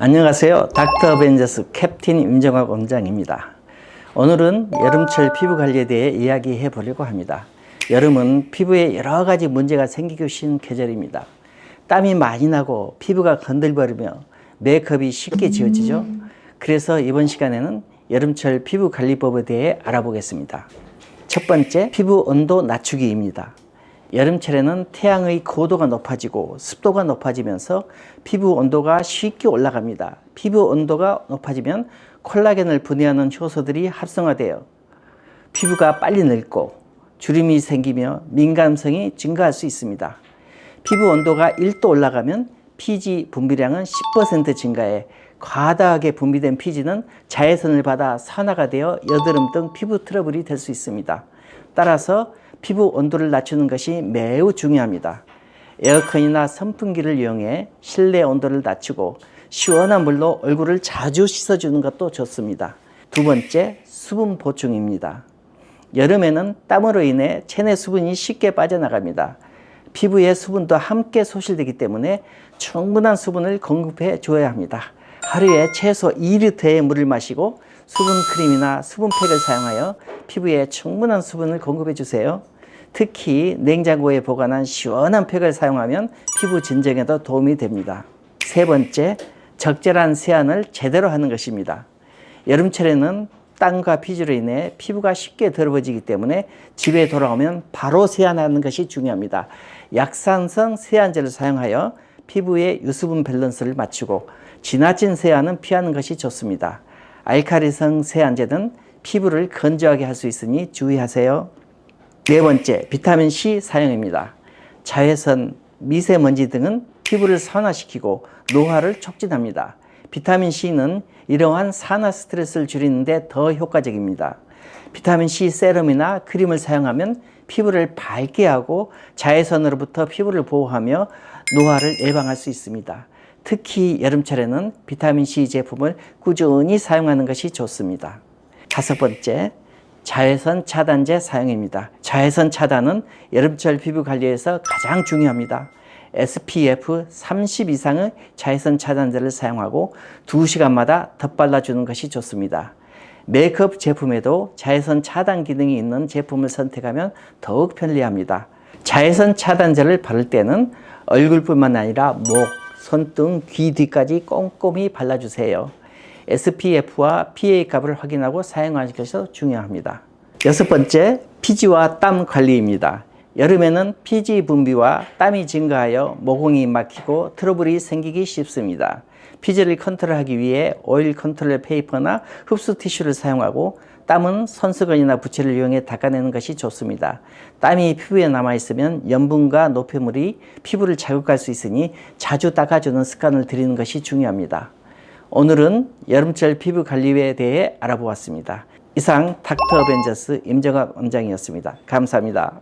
안녕하세요. 닥터 어벤져스 캡틴 임정학 원장입니다. 오늘은 여름철 피부 관리에 대해 이야기해 보려고 합니다. 여름은 피부에 여러 가지 문제가 생기기 쉬운 계절입니다. 땀이 많이 나고 피부가 건들거리며 메이크업이 쉽게 지워지죠. 그래서 이번 시간에는 여름철 피부 관리법에 대해 알아보겠습니다. 첫 번째, 피부 온도 낮추기입니다. 여름철에는 태양의 고도가 높아지고 습도가 높아지면서 피부 온도가 쉽게 올라갑니다. 피부 온도가 높아지면 콜라겐을 분해하는 효소들이 활성화되어 피부가 빨리 늙고 주름이 생기며 민감성이 증가할 수 있습니다. 피부 온도가 1도 올라가면 피지 분비량은 10% 증가해 과다하게 분비된 피지는 자외선을 받아 산화가 되어 여드름 등 피부 트러블이 될 수 있습니다. 따라서 피부 온도를 낮추는 것이 매우 중요합니다. 에어컨이나 선풍기를 이용해 실내 온도를 낮추고 시원한 물로 얼굴을 자주 씻어주는 것도 좋습니다. 두 번째, 수분 보충입니다. 여름에는 땀으로 인해 체내 수분이 쉽게 빠져나갑니다. 피부에 수분도 함께 소실되기 때문에 충분한 수분을 공급해 줘야 합니다. 하루에 최소 2리터의 물을 마시고 수분 크림이나 수분팩을 사용하여 피부에 충분한 수분을 공급해 주세요. 특히 냉장고에 보관한 시원한 팩을 사용하면 피부 진정에도 도움이 됩니다. 세 번째, 적절한 세안을 제대로 하는 것입니다. 여름철에는 땀과 피지로 인해 피부가 쉽게 더러워지기 때문에 집에 돌아오면 바로 세안하는 것이 중요합니다. 약산성 세안제를 사용하여 피부의 유수분 밸런스를 맞추고 지나친 세안은 피하는 것이 좋습니다. 알카리성 세안제는 피부를 건조하게 할 수 있으니 주의하세요. 네 번째, 비타민 C 사용입니다. 자외선, 미세먼지 등은 피부를 산화시키고 노화를 촉진합니다. 비타민 C는 이러한 산화 스트레스를 줄이는데 더 효과적입니다. 비타민 C 세럼이나 크림을 사용하면 피부를 밝게 하고 자외선으로부터 피부를 보호하며 노화를 예방할 수 있습니다. 특히 여름철에는 비타민 C 제품을 꾸준히 사용하는 것이 좋습니다. 다섯 번째, 자외선 차단제 사용입니다. 자외선 차단은 여름철 피부 관리에서 가장 중요합니다. SPF 30 이상의 자외선 차단제를 사용하고 2시간마다 덧발라주는 것이 좋습니다. 메이크업 제품에도 자외선 차단 기능이 있는 제품을 선택하면 더욱 편리합니다. 자외선 차단제를 바를 때는 얼굴뿐만 아니라 목, 손등, 귀 뒤까지 꼼꼼히 발라주세요. SPF와 PA 값을 확인하고 사용하는 것이 중요합니다. 여섯 번째, 피지와 땀 관리입니다. 여름에는 피지 분비와 땀이 증가하여 모공이 막히고 트러블이 생기기 쉽습니다. 피지를 컨트롤하기 위해 오일 컨트롤 페이퍼나 흡수 티슈를 사용하고 땀은 손수건이나 부채를 이용해 닦아내는 것이 좋습니다. 땀이 피부에 남아있으면 염분과 노폐물이 피부를 자극할 수 있으니 자주 닦아주는 습관을 들이는 것이 중요합니다. 오늘은 여름철 피부 관리에 대해 알아보았습니다. 이상 닥터 벤저스 임정학 원장이었습니다. 감사합니다.